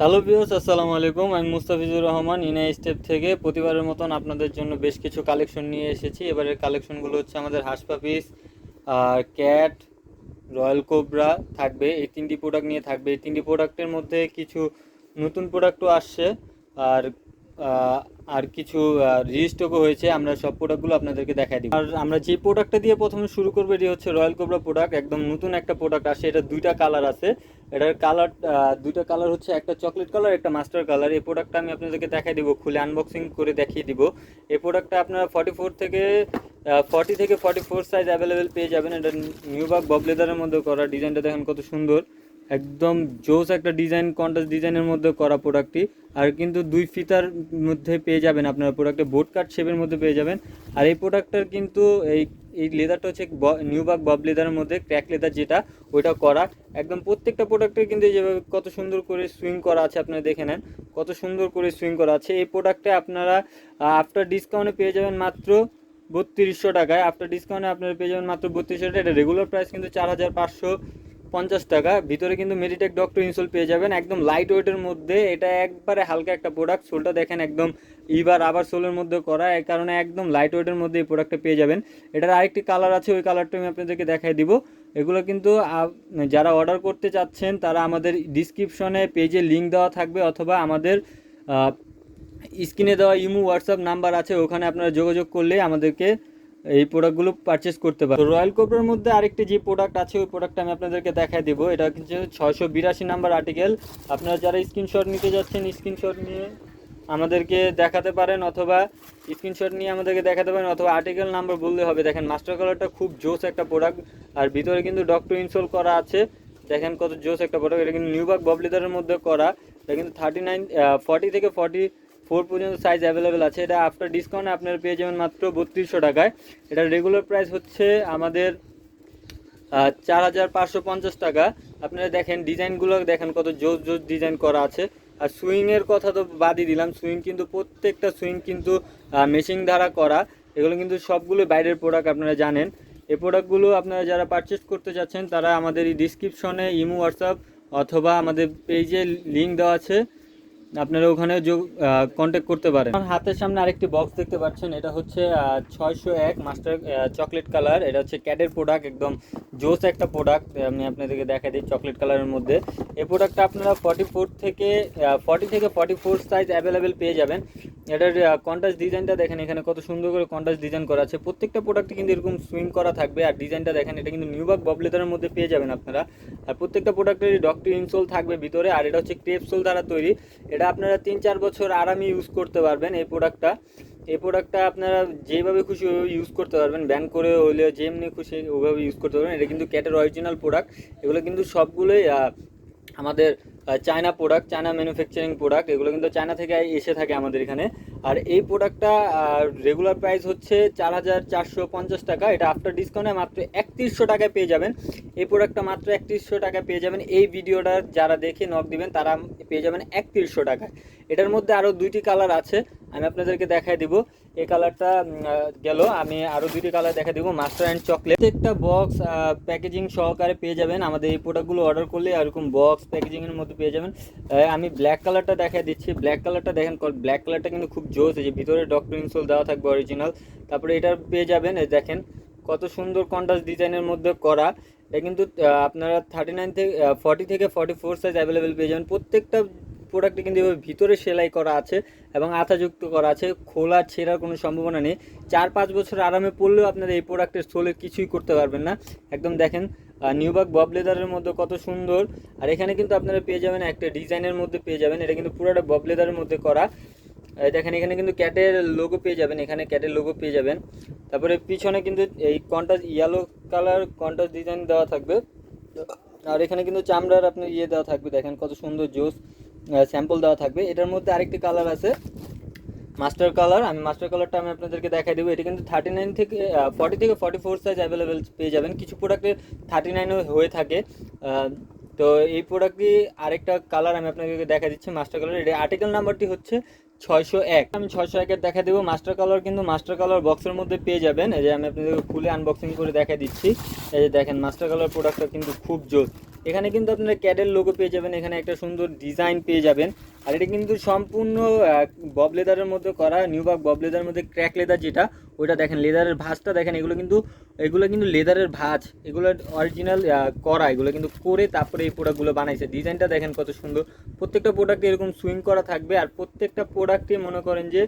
Hello বিয়স আসসালামু আলাইকুম। আমি মুস্তাফিজুর রহমান ইনা স্টেপ থেকে প্রতিবারের মতন আপনাদের জন্য বেশ কিছু কালেকশন নিয়ে এসেছি। এবারের কালেকশনগুলো হচ্ছে আমাদের হাঁস পাপিস আর ক্যাট রয়্যাল কোবরা থাকবে। এই তিনটি প্রোডাক্ট নিয়ে থাকবে। এই তিনটি প্রোডাক্টের মধ্যে কিছু নতুন প্রোডাক্টও আসছে। আর আর কিছু রিস্টকও হয়েছে। আমরা সব প্রোডাক্টগুলো আপনাদেরকে দেখাই দিব। আর আমরা যে প্রোডাক্টটা দিয়ে প্রথমে শুরু করব, এটি হচ্ছে রয়্যাল কোবরা প্রোডাক্ট একদম নতুন একটা প্রোডাক্ট আসে এটা দুইটা কালার আছে। এটার কালার দুটো কালার হচ্ছে, একটা চকলেট কালার একটা মাস্টার কালার এই প্রোডাক্টটা আমি আপনাদেরকে দেখাই দিব, খুলে আনবক্সিং করে দেখিয়ে দিব। এই প্রোডাক্টটা আপনারা ফর্টি ফোর থেকে ফর্টি থেকে ফর্টি ফোর সাইজ অ্যাভেলেবেল পেয়ে যাবেন। এটা নিউবাক ববলেদারের মধ্যে করা। ডিজাইনটা দেখেন কত সুন্দর। একদম জোস একটা ডিজাইন কন্ট্রাস্ট ডিজাইনের মধ্যে করা প্রোডাক্টটি আর কিন্তু দুই ফিতার মধ্যে পেয়ে যাবেন আপনার প্রোডাক্টে বোট কাট শেপের মধ্যে পেয়ে যাবেন। আর এই প্রোডাক্টটার কিন্তু এই এই লেদারটা হচ্ছে নিউবাক বব লেদারের মধ্যে ক্র্যাক লেদার যেটা, ওইটা করা। একদম প্রত্যেকটা প্রোডাক্টের কিন্তু যেভাবে কত সুন্দর করে সুইং করা আছে, আপনারা দেখে নেন। কত সুন্দর করে সুইং করা আছে। এই প্রোডাক্টে আপনারা আফটার ডিসকাউন্টে পেয়ে যাবেন মাত্র বত্রিশশো টাকায়। আফটার ডিসকাউন্টে আপনারা পেয়ে যাবেন মাত্র বত্রিশশো টাকা এটা রেগুলার প্রাইস কিন্তু চার হাজার পাঁচশো। পঞ্চাশ টাকা। ভিতরে কিন্তু মেডিটেক ডক্টর ইনসোল পেয়ে যাবেন। একদম লাইট ওয়েটের মধ্যে। এটা একবারে হালকা একটা প্রোডাক্ট সোলটা দেখেন একদম ইবার আবার সোলের মধ্যে করা। এই কারণে একদম লাইট ওয়েটের মধ্যে এই প্রোডাক্টটা পেয়ে যাবেন। এটার আরেকটি কালার আছে। ওই কালারটা আমি আপনাদেরকে দেখাই দিব। এগুলো কিন্তু যারা অর্ডার করতে চাচ্ছেন, তারা আমাদের ডিসক্রিপশনে পেজে লিঙ্ক দেওয়া থাকবে অথবা আমাদের স্ক্রিনে দেওয়া ইমো হোয়াটসঅ্যাপ নাম্বার আছে। ওখানে আপনারা যোগাযোগ করলে আমাদেরকে এই প্রোডাক্টগুলো পারচেস করতে পারেন রয়্যাল কোবরার মধ্যে আরেকটি যে প্রোডাক্ট আছে, ওই প্রোডাক্টটা আমি আপনাদেরকে দেখাই দেবো। এটা কিন্তু ছয়শো বিরাশি নাম্বার আর্টিকেল আপনারা যারা স্ক্রিনশট নিতে যাচ্ছেন স্ক্রিনশট নিয়ে আমাদেরকে দেখাতে পারেন অথবা স্ক্রিনশট নিয়ে আমাদেরকে দেখাতে পারেন অথবা আর্টিকেল নাম্বার বললে হবে। দেখেন মাস্টার কালারটা খুব জোস একটা প্রোডাক্ট আর ভিতরে কিন্তু ডক্টর ইনস্টল করা আছে। দেখেন কত জোস একটা প্রোডাক্ট এটা কিন্তু নিউবাক ববলিদারের মধ্যে করা। এটা কিন্তু থার্টি নাইন ফর্টি থেকে ফর্টি ফোর পর্যন্ত সাইজ অ্যাভেলেবেল আছে। এটা আফটার ডিসকাউন্টে আপনারা পেয়ে যাবেন মাত্র বত্রিশশো টাকায়। এটা রেগুলার প্রাইস হচ্ছে আমাদের চার হাজার পাঁচশো পঞ্চাশ টাকা। আপনারা দেখেন ডিজাইনগুলো দেখেন কত জোস জোস ডিজাইন করা আছে। আর সুইংয়ের কথা তো বাদই দিলাম। সুইং কিন্তু প্রত্যেকটা সুইং কিন্তু মেশিন দ্বারা করা। এগুলো কিন্তু সবগুলো বাইরের প্রোডাক্ট আপনারা জানেন। এই প্রোডাক্টগুলো আপনারা যারা পারচেস করতে চাচ্ছেন তারা আমাদের এই ডিসক্রিপশনে ইমো, হোয়াটসঅ্যাপ অথবা আমাদের পেজে লিঙ্ক দেওয়া আছে। আপনারা ওখানে যোগ কন্ট্যাক্ট করতে পারেন। আমার হাতের সামনে আরেকটি বক্স দেখতে পাচ্ছেন, এটা হচ্ছে ছয়শো এক মাস্টার চকলেট কালার এটা হচ্ছে ক্যাডের প্রোডাক্ট একদম জোস একটা প্রোডাক্ট আমি আপনাদেরকে দেখা দিই চকলেট কালারের মধ্যে। এই প্রোডাক্টটা আপনারা ফর্টি ফোর থেকে ফর্টি থেকে ফর্টি ফোর সাইজ অ্যাভেলেবেল পেয়ে যাবেন। এটার কন্ট্রাস্ট ডিজাইনটা দেখেন, এখানে কত সুন্দর করে কন্ট্রাস্ট ডিজাইন করা আছে। প্রত্যেকটা প্রোডাক্টে কিন্তু এরকম সুইম করা থাকবে, আর ডিজাইনটা দেখেন, এটা কিন্তু নিউবাক ববলেদারের মধ্যে পেয়ে যাবেন আপনারা। আর প্রত্যেকটা প্রোডাক্টের ডক্টর ইনসোল থাকবে ভিতরে, আর এটা হচ্ছে ক্রেপসোল দ্বারা তৈরি। এটা আপনারা তিন চার বছর আরামে ইউজ করতে পারবেন এই প্রোডাক্টটা এই প্রোডাক্টটা আপনারা যেভাবে খুশি ওইভাবে ইউজ করতে পারবেন। ব্যান করে হলেও যেমনি খুশি ওইভাবে ইউজ করতে পারবেন। এটা কিন্তু ক্যাটের অরিজিনাল প্রোডাক্ট এগুলো কিন্তু সবগুলোই আমাদের China product China manufacturing product এগুলো কিন্তু চায়না থেকে এসে থাকে আমাদের এখানে। আর এই প্রোডাক্টটা রেগুলার প্রাইস হচ্ছে চার হাজার চারশো পঞ্চাশ টাকা। এটা আফটার ডিসকাউন্টে মাত্র একত্রিশশো টাকায় পেয়ে যাবেন। এই প্রোডাক্টটা মাত্র একত্রিশশো টাকায় পেয়ে যাবেন। এই ভিডিওটা যারা দেখে নক দিবেন, তারা পেয়ে যাবেন একত্রিশশো টাকায়। এটার মধ্যে আরও দুইটি কালার আছে। আমি আপনাদেরকে দেখাই দিব। এই কালারটা গেল। আমি আরও দুটি কালার দেখা দিব, মাস্টার অ্যান্ড চকলেট। একটা বক্স প্যাকেজিং সহকারে পেয়ে যাবেন। আমাদের এই প্রোডাক্টগুলো অর্ডার করলে এরকম বক্স, প্যাকেজিংয়ের মধ্যে পেয়ে যাবেন। আমি ব্ল্যাক কালারটা দেখাই দিচ্ছি। ব্ল্যাক কালারটা দেখেন ব্ল্যাক কালারটা কিন্তু খুব জোস। যে ভিতরে ডক্টর ইনসোল দেওয়া থাকবে, অরিজিনাল। তারপরে এটার পেয়ে যাবেন দেখেন, কত সুন্দর কন্ট্রাস্ট ডিজাইনের মধ্যে করা। এটা কিন্তু আপনারা থার্টি নাইন থেকে ফর্টি থেকে ফর্টি ফোর সাইজ অ্যাভেলেবেল পেয়ে যাবেন। প্রত্যেকটা প্রোডাক্টে কিন্তু এভাবে ভিতরে সেলাই করা আছে এবং আঠাযুক্ত করা আছে, খোলা ছেঁড়ার কোনো সম্ভাবনা নেই। চার পাঁচ বছর আরামে পড়লেও আপনারা এই প্রোডাক্টের সোলে কিছুই করতে পারবেন না। একদম দেখেন নিউবাক বব লেদারের মধ্যে কত সুন্দর। আর এখানে কিন্তু আপনারা পেয়ে যাবেন একটা ডিজাইনের মধ্যে পেয়ে যাবেন। এটা কিন্তু পুরোটা বব লেদারের মধ্যে করা। দেখেন, এখানে কিন্তু ক্যাটের লোগো পেয়ে যাবেন। এখানে ক্যাটের লোগো পেয়ে যাবেন। তারপরে পিছনে কিন্তু এই contrast yellow colour contrast design দেওয়া থাকবে। আর এখানে কিন্তু চামড়ার আপনার ইয়ে দেওয়া থাকবে। দেখেন কত সুন্দর জোস। স্যাম্পল দেওয়া থাকবে। এটার মধ্যে আরেকটি কালার আছে। মাস্টার কালার আমি মাস্টার কালারটা আমি আপনাদেরকে দেখাই দেবো। এটা কিন্তু থার্টি নাইন থেকে ফর্টি থেকে ফর্টি ফোর সাইজ অ্যাভেলেবেল পেয়ে যাবেন। কিছু প্রোডাক্টে থার্টি নাইনও হয়ে থাকে। তো এই প্রোডাক্টটি আরেকটা কালার আমি আপনাদেরকে দেখা দিচ্ছি মাস্টার কালার এটা আর্টিকেল নাম্বারটি হচ্ছে ছয়শো এক। আমি ছয়শো একের দেখা দেবো। মাস্টার কালার কিন্তু মাস্টার কালার বক্সের মধ্যে পেয়ে যাবেন। এই যে আমি আপনাদেরকে খুলে আনবক্সিং করে দেখা দিচ্ছি। এই যে দেখেন মাস্টার কালার প্রোডাক্টটা কিন্তু খুব জোর। এখানে কিন্তু আপনারা ক্যাডের লোগো পেয়ে যাবেন, এখানে একটা সুন্দর ডিজাইন পেয়ে যাবেন। আর এটা কিন্তু সম্পূর্ণ বব লেদারের মধ্যে করা নিউবাক বব লেদারের মধ্যে ক্র্যাক লেদার যেটা ওইটা দেখেন লেদারের ভাঁজটা দেখেন, এগুলো কিন্তু এগুলো কিন্তু লেদারের ভাঁজ। এগুলো অরিজিনাল করা, এগুলো কিন্তু করে তারপরে এই প্রোডাক্টগুলো বানাইছে। ডিজাইনটা দেখেন কত সুন্দর। প্রত্যেকটা প্রোডাক্টে এরকম সুইং করা থাকবে, আর প্রত্যেকটা প্রোডাক্টে মনে করেন যে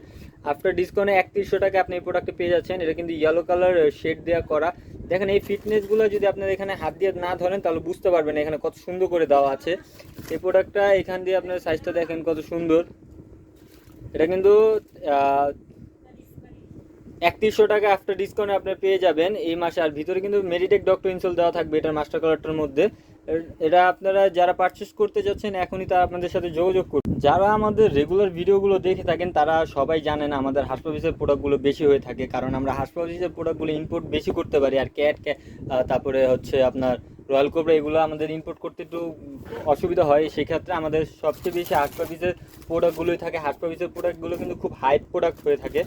আফটার ডিসকাউন্টে একত্রিশশো টাকা আপনি এই প্রোডাক্টে পেয়ে যাচ্ছেন। এটা কিন্তু ইয়েলো কালার শেড দেওয়া করা। দেখেন, এই ফিটনেসগুলো যদি আপনারা এখানে হাত দিয়ে না ধরেন, তাহলে বুঝতে পারবেন এখানে কত সুন্দর করে দেওয়া আছে। এই প্রোডাক্টটা এখান দিয়ে আপনার সাইজটা দেখেন কত সুন্দর। এটা কিন্তু একত্রিশশো টাকা আফটার ডিসকাউন্টে আপনি পেয়ে যাবেন এই মাসে। আর ভিতরে কিন্তু মেডিটেক ডক্টর ইনসোল দেওয়া থাকবে এটার মাস্টার কালারটার মধ্যে। এটা আপনারা যারা পারচেস করতে যাচ্ছেন, এখনই তারা আপনাদের সাথে যোগাযোগ করুন। যারা আমাদের রেগুলার ভিডিওগুলো দেখে থাকেন, তারা সবাই জানেন আমাদের হাসপাবিসের প্রোডাক্টগুলো বেশি হয়ে থাকে। কারণ আমরা হাসপাবিসের প্রোডাক্টগুলো ইম্পোর্ট বেশি করতে পারি। আর ক্যাট তারপরে হচ্ছে আপনার রয়্যাল কোবরা এগুলো আমাদের ইম্পোর্ট করতে একটু অসুবিধা হয়, সেক্ষেত্রে আমাদের সবচেয়ে বেশি হাসপাবিসের প্রোডাক্টগুলোই থাকে। হাসপাবিসের প্রোডাক্টগুলো কিন্তু খুব হাই প্রোডাক্ট হয়ে থাকে।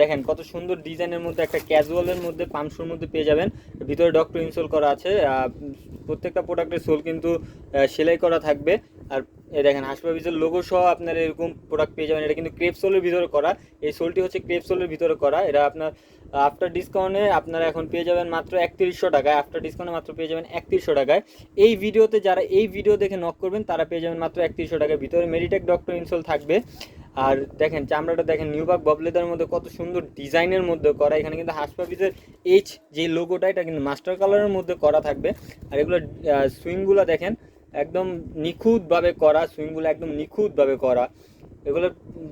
দেখেন, কত সুন্দর ডিজাইনের মধ্যে একটা ক্যাজুয়ালের মধ্যে পাম্পসুর মধ্যে পেয়ে যাবেন। ভিতরে ডক্টর ইনস্টল করা আছে। প্রত্যেকটা প্রোডাক্টের সোল কিন্তু সেলাই করা থাকবে। আর এই দেখেন হাসপাবিসের লোগো সহ আপনার এরকম প্রোডাক্ট পেয়ে যাবেন। এটা কিন্তু ক্রেপ সোলের ভিতরে করা। এই সোলটি হচ্ছে ক্রেপ সোলের ভিতরে করা। এটা আপনার আফটার ডিসকাউন্টে আপনারা এখন পেয়ে যাবেন মাত্র একত্রিশশো টাকায়। আফটার ডিসকাউন্টে মাত্র পেয়ে যাবেন একত্রিশশো টাকায়। এই ভিডিওতে যারা এই ভিডিও দেখে নক করবেন, তারা পেয়ে যাবেন মাত্র একত্রিশশো টাকায়। ভিতরে মেডিটেক ডক্টর ইনসোল থাকবে। আর দেখেন, চামড়াটা দেখেন নিউবাক ববলেদার মধ্যে কত সুন্দর ডিজাইনের মধ্যে করা। এখানে কিন্তু হাসপাবিসের এইচ যে লোগোটা এটা কিন্তু মাস্টার কালারের মধ্যে করা থাকবে। আর এগুলো সুইংগুলো দেখেন, একদম নিখুঁতভাবে করা। সুইংগুলো একদম নিখুঁতভাবে করা। এগুলো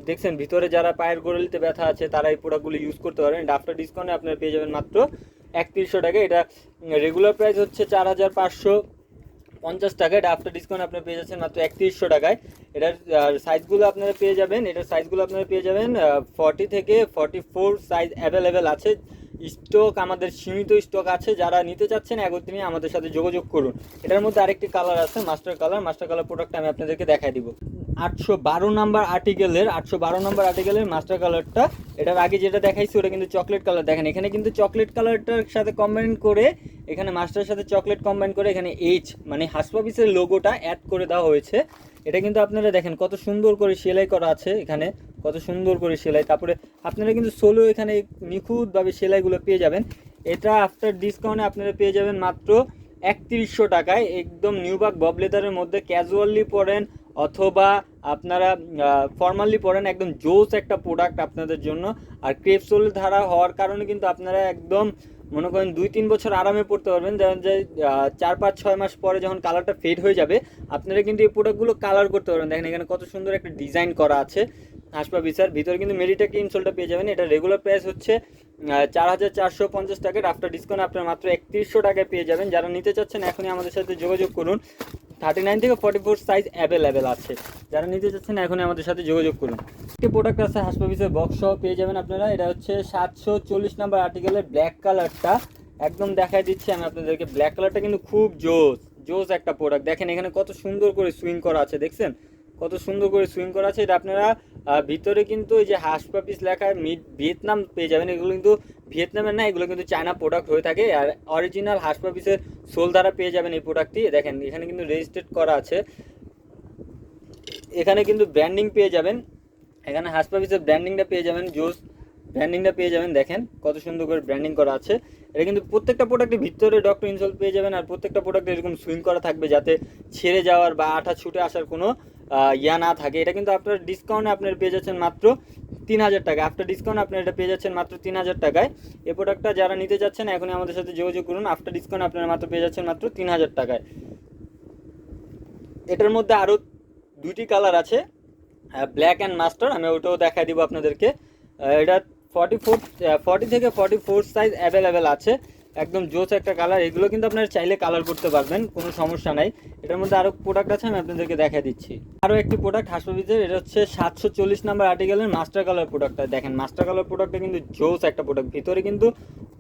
দেখছেন, ভিতরে যারা পায়ের গোড়ালিতে ব্যথা আছে, তারা এই প্রোডাক্টগুলো ইউজ করতে পারেন আফটার ডিসকাউন্টে আপনারা পেয়ে যাবেন মাত্র একত্রিশশো টাকা। এটা রেগুলার প্রাইস হচ্ছে চার হাজার পাঁচশো পঞ্চাশ টাকা। এটা আফটার ডিসকাউন্ট আপনারা পেয়ে যাচ্ছেন মাত্র একত্রিশশো টাকায়। এটার সাইজগুলো আপনারা পেয়ে যাবেন। এটার সাইজগুলো আপনারা পেয়ে যাবেন ফর্টি থেকে ফর্টি ফোর সাইজ অ্যাভেলেবেল আছে। স্টক, আমাদের সীমিত স্টক আছে, যারা নিতে চাচ্ছেন একত্রিনে আমাদের সাথে যোগাযোগ করুন। এটার মধ্যে আরেকটি কালার আছে master colour master colour product আমি আপনাদেরকে দেখাই দিব। আটশো বারো নাম্বার আর্টিকেলের আটশো বারো নাম্বার আর্টিকেলের মাস্টার কালারটা এটার আগে যেটা দেখাইছি, ওটা কিন্তু চকলেট কালার দেখেন, এখানে কিন্তু চকলেট কালারটার সাথে কম্বাইন করে, এখানে মাস্টারের সাথে চকলেট কম্বাইন করে, এখানে এইচ মানে হাসপাবিসের লোগোটা অ্যাড করে দেওয়া হয়েছে। এটা কিন্তু আপনারা দেখেন কত সুন্দর করে সেলাই করা আছে এখানে, কত সুন্দর করে সেলাই। তারপরে আপনারা কিন্তু সোলো এখানে নিখুঁতভাবে সেলাইগুলো পেয়ে যাবেন। এটা আফটার ডিসকাউন্টে আপনারা পেয়ে যাবেন মাত্র একত্রিশশো টাকায়। একদম নিউবাক ববলেদারের মধ্যে ক্যাজুয়ালি পরেন অথবা আপনারা ফর্মালি পরেন একদম জোস একটা প্রোডাক্ট আপনাদের জন্য। আর ক্রেপসোল ধারা হওয়ার কারণে কিন্তু আপনারা একদম মনে করেন দুই, তিন বছর আরামে পড়তে পারবেন যেমন যে চার, পাঁচ, ছয় মাস পরে যখন কালারটা ফেড হয়ে যাবে, আপনারা কিন্তু এই প্রোডাক্টগুলো কালার করতে পারবেন। দেখেন এখানে কত সুন্দর একটা ডিজাইন করা আছে হাসপা বিচার। ভিতরে কিন্তু মেডিটেক ইনসোলটা পেয়ে যাবেন। এটা রেগুলার প্রাইস হচ্ছে চার হাজার চারশো পঞ্চাশ টাকার আফটার ডিসকাউন্ট আপনারা মাত্র একত্রিশশো টাকায় পেয়ে যাবেন। যারা নিতে চাচ্ছেন, এখনই আমাদের সাথে যোগাযোগ করুন। থার্টি নাইন থেকে ফর্টি ফোর সাইজ অ্যাভেলেবেল আছে। যারা নিতে চাচ্ছেন, এখনই আমাদের সাথে যোগাযোগ করুন। একটি প্রোডাক্ট আছে হাসপাবিসের বক্স পেয়ে যাবেন আপনারা। এটা হচ্ছে সাতশো চল্লিশ নাম্বার আর্টিকেলের ব্ল্যাক কালারটা একদম দেখাই দিচ্ছি আমি আপনাদেরকে। ব্ল্যাক কালারটা কিন্তু খুব জোস জোস একটা প্রোডাক্ট দেখেন এখানে কত সুন্দর করে সুইং করা আছে, দেখছেন? কত সুন্দর করে সুইং করা আছে। এটা আপনারা ভিতরে কিন্তু এই যে হাসপাপিস লেখা মিড ভিয়েতনাম পেয়ে যাবেন, এগুলো কিন্তু ভিয়েতনামের না, এগুলো কিন্তু চায়না প্রোডাক্ট হয়ে থাকে। আর অরিজিনাল হাসপাপিসের সোল দ্বারা পেয়ে যাবেন এই প্রোডাক্টটি দেখেন, এখানে কিন্তু রেজিস্টার্ড করা আছে। এখানে কিন্তু ব্র্যান্ডিং পেয়ে যাবেন। এখানে হাসপাপিসের ব্র্যান্ডিংটা পেয়ে যাবেন, জোস ব্র্যান্ডিংটা পেয়ে যাবেন। দেখেন, কত সুন্দর করে ব্র্যান্ডিং করা আছে। এটা কিন্তু প্রত্যেকটা প্রোডাক্টের ভিতরে ডক্টর ইনসল পেয়ে যাবেন, আর প্রত্যেকটা প্রোডাক্টে এরকম সুইং করা থাকবে যাতে ছেড়ে যাওয়ার বা আঠা ছুটে আসার কোনো ইয়া না থাকে। এটা কিন্তু আপনার ডিসকাউন্টে আপনার পেয়ে যাচ্ছেন মাত্র তিন হাজার টাকা। আফটার ডিসকাউন্ট আপনার এটা পেয়ে যাচ্ছেন মাত্র তিন হাজার টাকায়। এই প্রোডাক্টটা যারা নিতে যাচ্ছেন, এখনই আমাদের সাথে যোগাযোগ করুন। আফটার ডিসকাউন্ট আপনারা মাত্র পেয়ে যাচ্ছেন মাত্র তিন হাজার টাকায়। এটার মধ্যে আরও দুটি কালার আছে। ব্ল্যাক অ্যান্ড মাস্টার আমি ওটাও দেখাই দিব আপনাদেরকে। এটা ফর্টি ফোর ফর্টি থেকে ফর্টি ফোর সাইজ অ্যাভেলেবেল আছে। একদম জোস একটা কালার এগুলো কিন্তু আপনারা চাইলে কালার করতে পারবেন, কোনো সমস্যা নাই। এটার মধ্যে আরও প্রোডাক্ট আছে, আমি আপনাদেরকে দেখা দিচ্ছি। আরও একটি প্রোডাক্ট হাসপাবিজের এটা হচ্ছে সাতশো চল্লিশ নাম্বার আর্টিকেলের মাস্টার কালার প্রোডাক্টটা দেখেন মাস্টার কালার প্রোডাক্টটা কিন্তু জোস একটা প্রোডাক্ট ভিতরে কিন্তু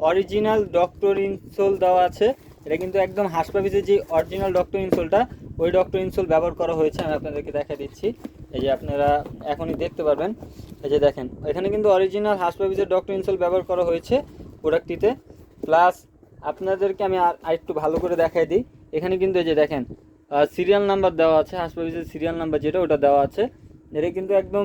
অরিজিনাল ডক্টর ইনসোল দেওয়া আছে। এটা কিন্তু একদম হাসপাবিজের যে অরিজিনাল ডক্টর ইনসোলটা ওই ডক্টর ইনসোল ব্যবহার করা হয়েছে, আমি আপনাদেরকে দেখা দিচ্ছি। এই যে আপনারা এখনই দেখতে পারবেন। এই যে দেখেন, এখানে কিন্তু অরিজিনাল হাসপাবিজের ডক্টর ইনসোল ব্যবহার করা হয়েছে প্রোডাক্টটিতে প্লাস আপনাদেরকে আমি আর একটু ভালো করে দেখাই দিই। এখানে কিন্তু এই যে দেখেন সিরিয়াল নাম্বার দেওয়া আছে হাসপাবিসের সিরিয়াল নাম্বার যেটা, ওটা দেওয়া আছে। এটা কিন্তু একদম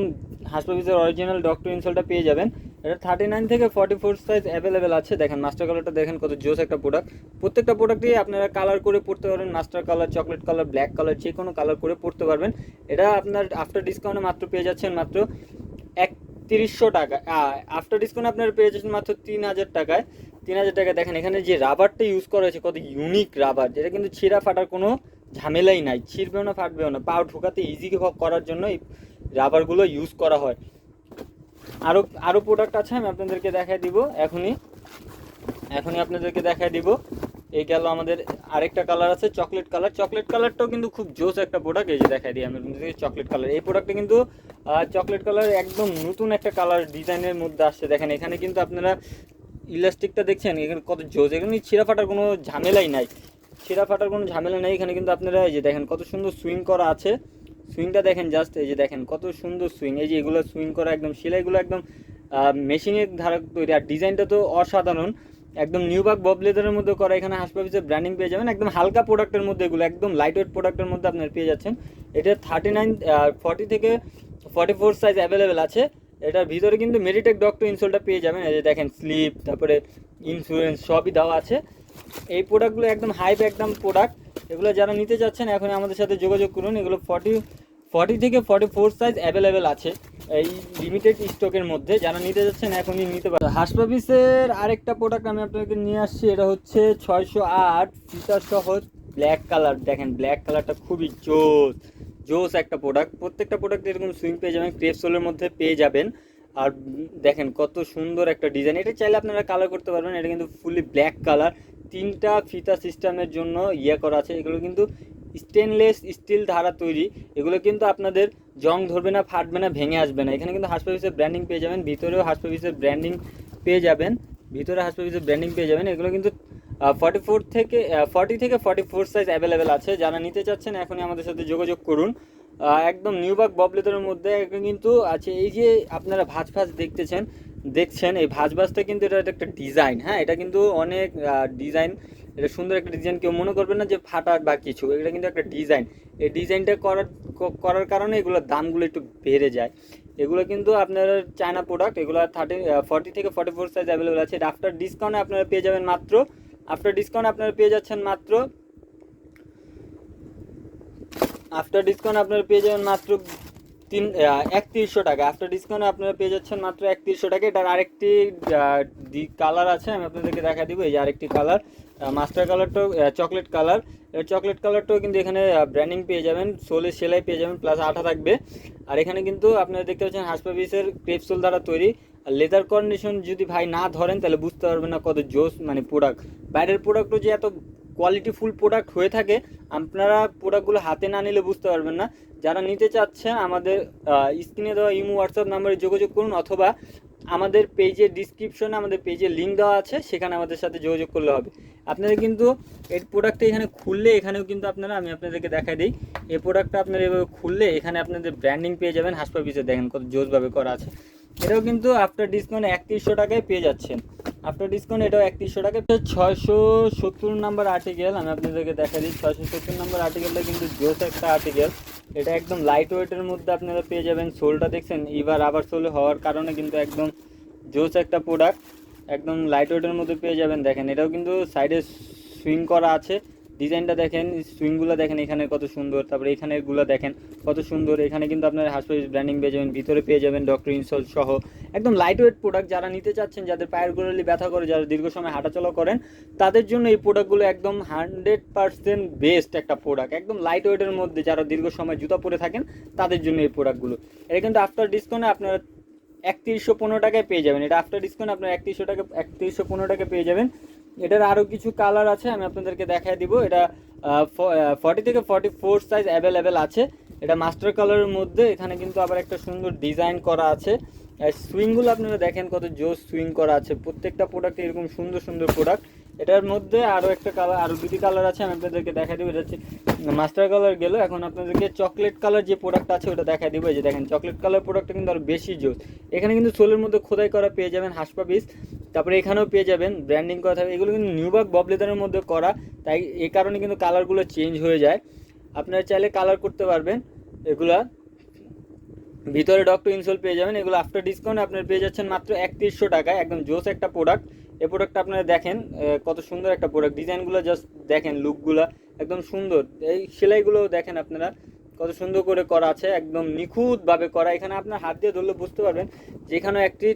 হাসপাবিসের অরিজিনাল ডক্টর ইনসোলটা পেয়ে যাবেন। এটা থার্টি নাইন থেকে ফর্টি ফোর সাইজ অ্যাভেলেবেল আছে। দেখেন মাস্টার কালারটা দেখেন কত জোস একটা প্রোডাক্ট প্রত্যেকটা প্রোডাক্টই আপনারা কালার করে পড়তে পারবেন। Master colour chocolate colour black colour যে কোনো কালার করে পড়তে পারবেন। এটা আপনার আফটার ডিসকাউন্টে মাত্র পেয়ে যাচ্ছেন মাত্র একত্রিশশো টাকা। আফটার ডিসকাউন্ট আপনারা পেয়ে যাচ্ছেন মাত্র তিন হাজার টাকায়। তিন হাজার টাকা, দেখেন এখানে যে রাবারটা ইউজ করা হয়েছে, কত ইউনিক রাবার যেটা কিন্তু ছিঁড়া ফাটার কোনো ঝামেলাই নাই। ছিঁড়বেও না, ফাটবেও না। পাও ঢোকাতে ইজি করার জন্য এই রাবারগুলো ইউজ করা হয়। আরও আরও প্রোডাক্ট আছে, আমি আপনাদেরকে দেখাই দিব। এখনই এখনই আপনাদেরকে দেখাই দিব। এই গেল আমাদের আরেকটা কালার আছে চকলেট কালার চকলেট কালারটাও কিন্তু খুব জোস একটা প্রোডাক্ট এই যে দেখাই দিই আমি চকলেট কালার এই প্রোডাক্টটা কিন্তু চকলেট কালার একদম নতুন একটা কালার ডিজাইনের মধ্যে আসছে। দেখেন, এখানে কিন্তু আপনারা ইলাস্টিকটা দেখছেন, এখানে কত জোজ এখানে ছিঁড়া ফাটার কোনো ঝামেলাই নাই। ছিঁড়া ফাটার কোনো ঝামেলা নেই। এখানে কিন্তু আপনারা এই যে দেখেন, কত সুন্দর সুইং করা আছে। সুইংটা দেখেন জাস্ট এই যে দেখেন, কত সুন্দর সুইং এই যে এগুলো সুইং করা একদম, সেলাইগুলো একদম মেশিনের ধারা তৈরি। আর ডিজাইনটা তো অসাধারণ। একদম নিউবাক বব লেদারের মধ্যে করা এখানে হাসপাবিসের ব্র্যান্ডিং পেয়ে যাবেন। একদম হালকা প্রোডাক্টের মধ্যে এগুলো, একদম লাইট ওয়েট প্রোডাক্টের মধ্যে আপনার পেয়ে যাচ্ছেন। এটা থার্টি নাইন ফর্টি থেকে ফর্টি ফোর সাইজ অ্যাভেলেবেল আছে। এটার ভিতরে কিন্তু মেডিটেক ডক্টর ইনসোলটা পেয়ে যাবেন। এই যে দেখেন স্লিপ তারপরে ইন্স্যুরেন্স সবই দেওয়া আছে। এই প্রোডাক্টগুলো একদম হাইপ একদম প্রোডাক্ট এগুলো যারা নিতে চাচ্ছেন এখন আমাদের সাথে যোগাযোগ করুন। এগুলো ফর্টি ফর্টি থেকে ফর্টি ফোর সাইজ অ্যাভেলেবেল আছে। এই লিমিটেড স্টকের মধ্যে, যারা নিতে যাচ্ছেন এখনই নিতে পারেন। হাসপাবিসের আরেকটা প্রোডাক্ট আমি আপনাকে নিয়ে আসছি, এটা হচ্ছে ছয়শো আট, ফিচার সহ ব্ল্যাক কালার দেখেন ব্ল্যাক কালারটা খুবই জোস জোস একটা প্রোডাক্ট প্রত্যেকটা প্রোডাক্ট এরকম সুইং পেয়ে যাবেন ক্রেপ সোলের মধ্যে পেয়ে যাবেন। আর দেখেন, কত সুন্দর একটা ডিজাইন এটা চাইলে আপনারা কালার করতে পারবেন, এটা কিন্তু ফুলি ব্ল্যাক কালার তিনটা ফিতা সিস্টেমের জন্য ইয়ে করা আছে, এগুলো কিন্তু স্টেনলেস স্টিল ধারা তৈরি, এগুলো কিন্তু আপনাদের জং ধরবে না, ফাটবে না, ভেঙে আসবে না। এখানে কিন্তু হাসপাবিসের ব্র্যান্ডিং পেয়ে যাবেন, ভিতরেও হাসপাবিসের ব্র্যান্ডিং পেয়ে যাবেন, ভিতরে হাসপাবিসের ব্র্যান্ডিং পেয়ে যাবেন। এগুলো কিন্তু ফর্টি ফোর থেকে ফর্টি থেকে ফর্টি ফোর সাইজ অ্যাভেলেবেল আছে। যারা নিতে চাচ্ছেন, এখনই আমাদের সাথে যোগাযোগ করুন। একদম নিউবাক ববলেদের মধ্যে কিন্তু আছে, এই যে আপনারা ভাজ ভাজ দেখতেছেন, দেখছেন, এই ভাজ ভাজটা কিন্তু এটা একটা ডিজাইন হ্যাঁ? এটা কিন্তু অনেক ডিজাইন এটা সুন্দর একটা ডিজাইন কেউ মনে করবে না যে ফাটা বা কিছু, এটা কিন্তু একটা ডিজাইন এই ডিজাইনটা করার করার কারণে এগুলোর দামগুলো একটু বেড়ে যায়। এগুলো কিন্তু আপনার চায়না প্রোডাক্ট এগুলো থার্টি ফর্টি থেকে ফর্টি ফোর সাইজ অ্যাভেলেবল আছে। এটা আফটার ডিসকাউন্টে আপনারা পেয়ে যাবেন মাত্র আফটার ডিসকাউন্ট আপনারা পেয়ে যাচ্ছেন মাত্র আফটার ডিসকাউন্ট আপনারা পেয়ে যাবেন মাত্র তিন একত্রিশশো টাকা। আফটার ডিসকাউন্ট আপনারা পেয়ে যাচ্ছেন মাত্র একত্রিশশো টাকা। এটার আরেকটি কালার আছে, আমি আপনাদেরকে দেখা দিব। এই আরেকটি কালার মাস্টার কালারটাও চকলেট কালার চকলেট কালারটাও কিন্তু এখানে ব্র্যান্ডিং পেয়ে যাবেন সোলে সেলাই পেয়ে যাবেন প্লাস আঠা থাকবে। আর এখানে কিন্তু আপনারা দেখতে পাচ্ছেন হাসপাবিসের ক্রেপসোল দ্বারা তৈরি। আর লেদার কন্ডিশন যদি ভাই না ধরেন, তাহলে বুঝতে পারবেন না কত জোস মানে প্রোডাক্ট বাইরের প্রোডাক্টও যে এত কোয়ালিটি ফুল প্রোডাক্ট হয়ে থাকে, আপনারা প্রোডাক্টগুলো হাতে না নিলে বুঝতে পারবেন না। যারা নিতে চাচ্ছেন আমাদের স্ক্রিনে দেওয়া ইমো হোয়াটসঅ্যাপ নাম্বারে যোগাযোগ করুন, অথবা আমাদের পেজের ডিসক্রিপশনে আমাদের পেজের লিঙ্ক দেওয়া আছে, সেখানে আমাদের সাথে যোগাযোগ করলে হবে। আপনারা কিন্তু এই প্রোডাক্টটা এখানে খুললে, এখানেও কিন্তু আপনারা, আমি আপনাদেরকে দেখাই দিই, এই প্রোডাক্টটা আপনারা এভাবে খুললে, এখানে আপনাদের ব্র্যান্ডিং পেয়ে যাবেন। হাসপাবিসে দেখেন কত জোরভাবে করা আছে। এটাও কিন্তু আফটার ডিসকাউন্ট একত্রিশশো টাকায় পেয়ে যাচ্ছেন। আফটার ডিসকাউন্ট এটাও একত্রিশশো টাকা। তো ছয়শো সত্তর নাম্বার আর্টিকেল আমি আপনাদেরকে দেখা দিই ছয়শো সত্তর নাম্বার আর্টিকেলটা কিন্তু জোস একটা আর্টিকেল এটা একদম লাইট ওয়েটের মধ্যে আপনারা পেয়ে যাবেন। সোলটা দেখছেন, এবার আবার সোল হওয়ার কারণে কিন্তু একদম জোস একটা প্রোডাক্ট একদম লাইট ওয়েটের মধ্যে পেয়ে যাবেন। দেখেন, এটাও কিন্তু সাইডে সুইং করা আছে। ডিজাইনটা দেখেন সুইংগুলো দেখেন এখানে কত সুন্দর, তারপরে এখানে গুলো দেখেন কত সুন্দর। এখানে কিন্তু আপনার হাসপাতাল ব্র্যান্ডিং পেয়ে যাবেন, ভিতরে পেয়ে যাবেন ডক্টর ইনসল সহ। একদম লাইট ওয়েট প্রোডাক্ট যারা নিতে চাচ্ছেন, যাদের পায়ের গোড়ালি ব্যথা করে, যারা দীর্ঘ সময় হাঁটাচলা করেন, তাদের জন্য এই প্রোডাক্টগুলো একদম হান্ড্রেড পার্সেন্ট বেস্ট একটা প্রোডাক্ট একদম লাইট ওয়েটের মধ্যে যারা দীর্ঘ সময় জুতা পরে থাকেন, তাদের জন্য এই প্রোডাক্টগুলো এটা কিন্তু আফটার ডিসকাউন্টে আপনারা একত্রিশশো পনেরো টাকায় পেয়ে যাবেন। এটা আফটার ডিসকাউন্ট আপনার একত্রিশশো টাকা, একত্রিশশো পনেরো টাকা পেয়ে যাবেন। এটার আরও কিছু কালার আছে, আমি আপনাদেরকে দেখাই দিব। এটা ফর্টি থেকে ফর্টি ফোর সাইজ অ্যাভেলেবেল আছে। এটা মাস্টার কালারের মধ্যে, এখানে কিন্তু আবার একটা সুন্দর ডিজাইন করা আছে। সুইংগুলো আপনারা দেখেন কত জোস সুইং করা আছে। প্রত্যেকটা প্রোডাক্ট এরকম সুন্দর সুন্দর প্রোডাক্ট এটার মধ্যে আরও একটা কালার আরও দুটি কালার আছে, আমি আপনাদেরকে দেখা দেবো। এটা হচ্ছে মাস্টার কালার গেল। এখন আপনাদেরকে চকলেট কালার যে প্রোডাক্ট আছে, ওটা দেখা দিব। এই যে দেখেন চকলেট কালার প্রোডাক্টটা কিন্তু আরও বেশি জোস এখানে কিন্তু সোলের মধ্যে খোদাই করা পেয়ে যাবেন হাসপা পিস তারপরে এখানেও পেয়ে যাবেন ব্র্যান্ডিং করা থাকবে। এগুলো কিন্তু নিউবার্ক বব লেদারের মধ্যে করা, তাই এই কারণে কিন্তু কালারগুলো চেঞ্জ হয়ে যায়। আপনারা চাইলে কালার করতে পারবেন। এগুলা ভিতরে ডক্টর ইনসোল পেয়ে যাবেন। এগুলো আফটার ডিসকাউন্ট আপনারা পেয়ে যাচ্ছেন মাত্র একত্রিশশো টাকায়। একদম জোস একটা প্রোডাক্ট এই প্রোডাক্টটা আপনারা দেখেন কত সুন্দর একটা প্রোডাক্ট ডিজাইনগুলো জাস্ট দেখেন লুকগুলো একদম সুন্দর। এই সেলাইগুলো দেখেন আপনারা, কত সুন্দর করে করা আছে। একদম নিখুঁতভাবে করা। এখানে আপনার হাত দিয়ে ধরলে বুঝতে পারবেন যে যেখানে একটি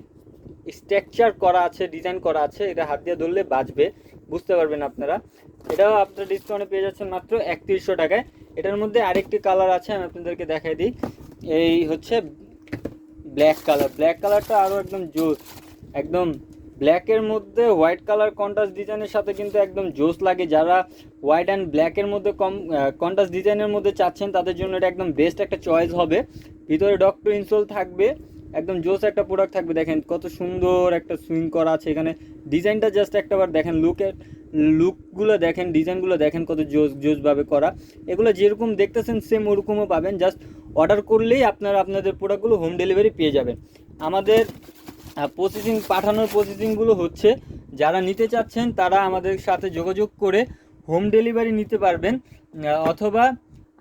স্ট্রাকচার করা আছে, ডিজাইন করা আছে, এটা হাত দিয়ে ধরলে বাজবে, বুঝতে পারবেন আপনারা। এটাও আপনার ডিসকাউন্টে পেয়ে যাচ্ছেন মাত্র একত্রিশশো টাকায়। এটার মধ্যে আরেকটি কালার আছে, আমি আপনাদেরকে দেখাই দিই। এই হচ্ছে ব্ল্যাক কালার ব্ল্যাক কালারটা আরও একদম জোস। একদম ব্ল্যাকের মধ্যে হোয়াইট কালার কন্ট্রাস্ট ডিজাইনের সাথে কিন্তু একদম জোস লাগে। যারা হোয়াইট অ্যান্ড ব্ল্যাকের মধ্যে কম কন্ট্রাস্ট ডিজাইনের মধ্যে চাচ্ছেন, তাদের জন্য এটা একদম বেস্ট একটা চয়েস হবে। ভিতরে ডক্টর ইনসোল থাকবে। একদম জোস একটা প্রোডাক্ট থাকবে। দেখেন কত সুন্দর একটা সুইং করা আছে এখানে। ডিজাইনটা জাস্ট একটাবার দেখেন লুকের লুকগুলো দেখেন ডিজাইনগুলো দেখেন কত জোস, জোসভাবে করা। এগুলো যেরকম দেখতেছেন সেম ওরকমও পাবেন। জাস্ট অর্ডার করলেই আপনারা আপনাদের প্রোডাক্টগুলো হোম ডেলিভারি পেয়ে যাবেন। আমাদের প্রসেসিং পাঠানোর প্রসেসিংগুলো হচ্ছে, যারা নিতে চাচ্ছেন, তারা আমাদের সাথে যোগাযোগ করে হোম ডেলিভারি নিতে পারবেন। অথবা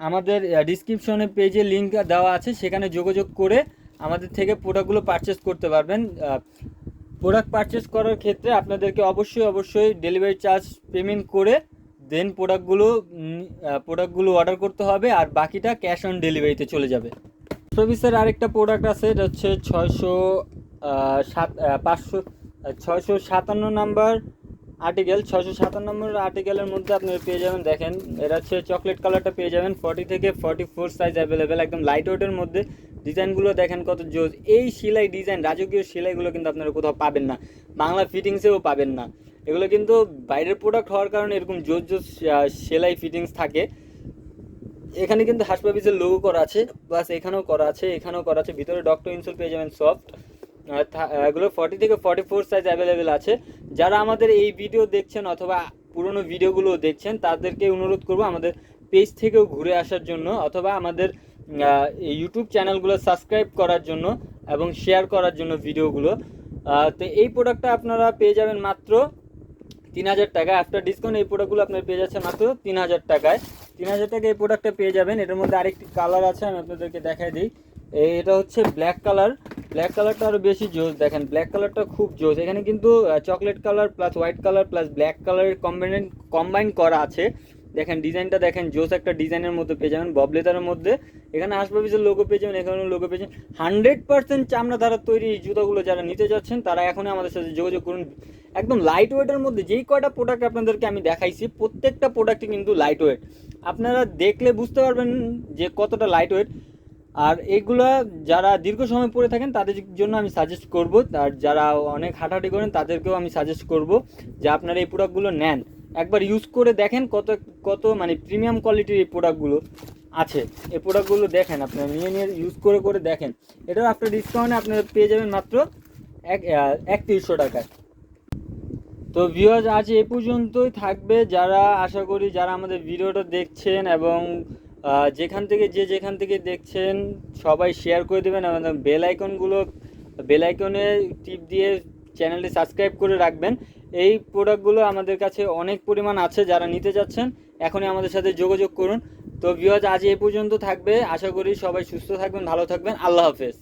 আমাদের ডিসক্রিপশনে পেজে লিঙ্ক দেওয়া আছে, সেখানে যোগাযোগ করে আমাদের থেকে প্রোডাক্টগুলো পারচেস করতে পারবেন। প্রোডাক্ট পারচেস করার ক্ষেত্রে আপনাদেরকে অবশ্যই অবশ্যই ডেলিভারি চার্জ পেমেন্ট করে দেন প্রোডাক্টগুলো প্রোডাক্টগুলো অর্ডার করতে হবে আর বাকিটা ক্যাশ অন ডেলিভারিতে চলে যাবে। সার্ভিসের আরেকটা প্রোডাক্ট আছে, এটা হচ্ছে ছয়শো সাত পাঁচশো ছয়শো সাতান্ন নাম্বার আর্টিকেল ছয়শো সাতান্ন নম্বর আর্টিকেলের মধ্যে আপনারা পেয়ে যাবেন, দেখেন, এটা হচ্ছে চকলেট কালারটা পেয়ে যাবেন ফর্টি থেকে ফর্টি ফোর সাইজ অ্যাভেলেবেল একদম লাইট ওয়েটের মধ্যে। ডিজাইনগুলো দেখেন কত জোস। এই সেলাই ডিজাইন রাজকীয় সেলাইগুলো কিন্তু আপনারা কোথাও পাবেন না। বাংলা ফিটিংসেও পাবেন না। এগুলো কিন্তু বাইরের প্রোডাক্ট হওয়ার কারণে এরকম জোস আহ, সেলাই ফিটিংস থাকে। এখানে কিন্তু হাসপাবিজের লোগো করা আছে প্লাস এখানেও করা আছে এখানেও করা আছে। ভিতরে ডক্টর ইনসোল পেয়ে যাবেন সফট এগুলো ফর্টি থেকে ফর্টি ফোর সাইজ অ্যাভেলেবেল আছে। যারা আমাদের এই ভিডিও দেখছেন অথবা পুরনো ভিডিওগুলো দেখছেন তাদেরকে অনুরোধ করব আমাদের পেজ থেকেও ঘুরে আসার জন্য অথবা আমাদের ইউটিউব চ্যানেলগুলো সাবস্ক্রাইব করার জন্য এবং শেয়ার করার জন্য ভিডিওগুলো তো এই প্রোডাক্টটা আপনারা পেয়ে যাবেন মাত্র তিন হাজার টাকা। আফটার ডিসকাউন্ট এই প্রোডাক্টগুলো আপনার পেয়ে যাচ্ছে মাত্র তিন হাজার টাকায়। তিন হাজার টাকা এই প্রোডাক্টটা পেয়ে যাবেন। এটার মধ্যে আরেকটি কালার আছে, আমি আপনাদেরকে দেখাই দিই। এটা হচ্ছে ব্ল্যাক কালার ব্ল্যাক কালারটা আরও বেশি জোস দেখেন। ব্ল্যাক কালারটা খুব জোস এখানে কিন্তু chocolate colour plus white colour plus black কালারের কম্বাইন কম্বাইন করা আছে। দেখেন, ডিজাইনটা দেখেন, জোস একটা ডিজাইনের মধ্যে পেয়ে যাবেন ববলেতারের মধ্যে। এখানে আসবাবিসের লোগো পেয়ে যাবেন, এখানে লোগো পেয়ে যাবেন। হান্ড্রেড পার্সেন্ট চামড়া দ্বারা তৈরি এই জুতোগুলো যারা নিতে যাচ্ছেন, তারা এখনই আমাদের সাথে যোগাযোগ করুন। একদম লাইট ওয়েটের মধ্যে যেই কয়টা প্রোডাক্ট আপনাদেরকে আমি দেখাইছি, প্রত্যেকটা প্রোডাক্টই কিন্তু লাইট ওয়েট আপনারা দেখলে বুঝতে পারবেন যে কতটা লাইট ওয়েট আর এগুলা যারা দীর্ঘ সময় পরে থাকেন, তাদের জন্য আমি সাজেস্ট করব। আর যারা অনেক হাঁটাহাঁটি করেন, তাদেরকেও আমি সাজেস্ট করব যে আপনারা এই প্রোডাক্টগুলো নেন। একবার ইউজ করে দেখেন কত কত মানে প্রিমিয়াম কোয়ালিটির এই প্রোডাক্টগুলো আছে। এই প্রোডাক্টগুলো দেখেন আপনারা নিয়ে নিয়ে ইউজ করে করে দেখেন। এটাও আপনার ডিসকাউন্টে আপনারা পেয়ে যাবেন মাত্র এক একত্রিশশো টাকায়। তো ভিউয়ার্স আজ এ পর্যন্তই থাকবে। যারা, আশা করি যারা আমাদের ভিডিওটা দেখছেন এবং যেখান থেকে, যে যেখান থেকে দেখছেন, সবাই শেয়ার করে দেবেন এবং বেল আইকনগুলো বেল আইকনে টিপ দিয়ে চ্যানেলটি সাবস্ক্রাইব করে রাখবেন। এই প্রোডাক্টগুলো আমাদের কাছে অনেক পরিমাণ আছে যারা নিতে চাচ্ছেন এখনই আমাদের সাথে যোগাযোগ করুন। তো ভিউয়ার্স আজ এ পর্যন্ত থাকবে। আশা করি সবাই সুস্থ থাকবেন, ভালো থাকবেন। আল্লাহ হাফেজ।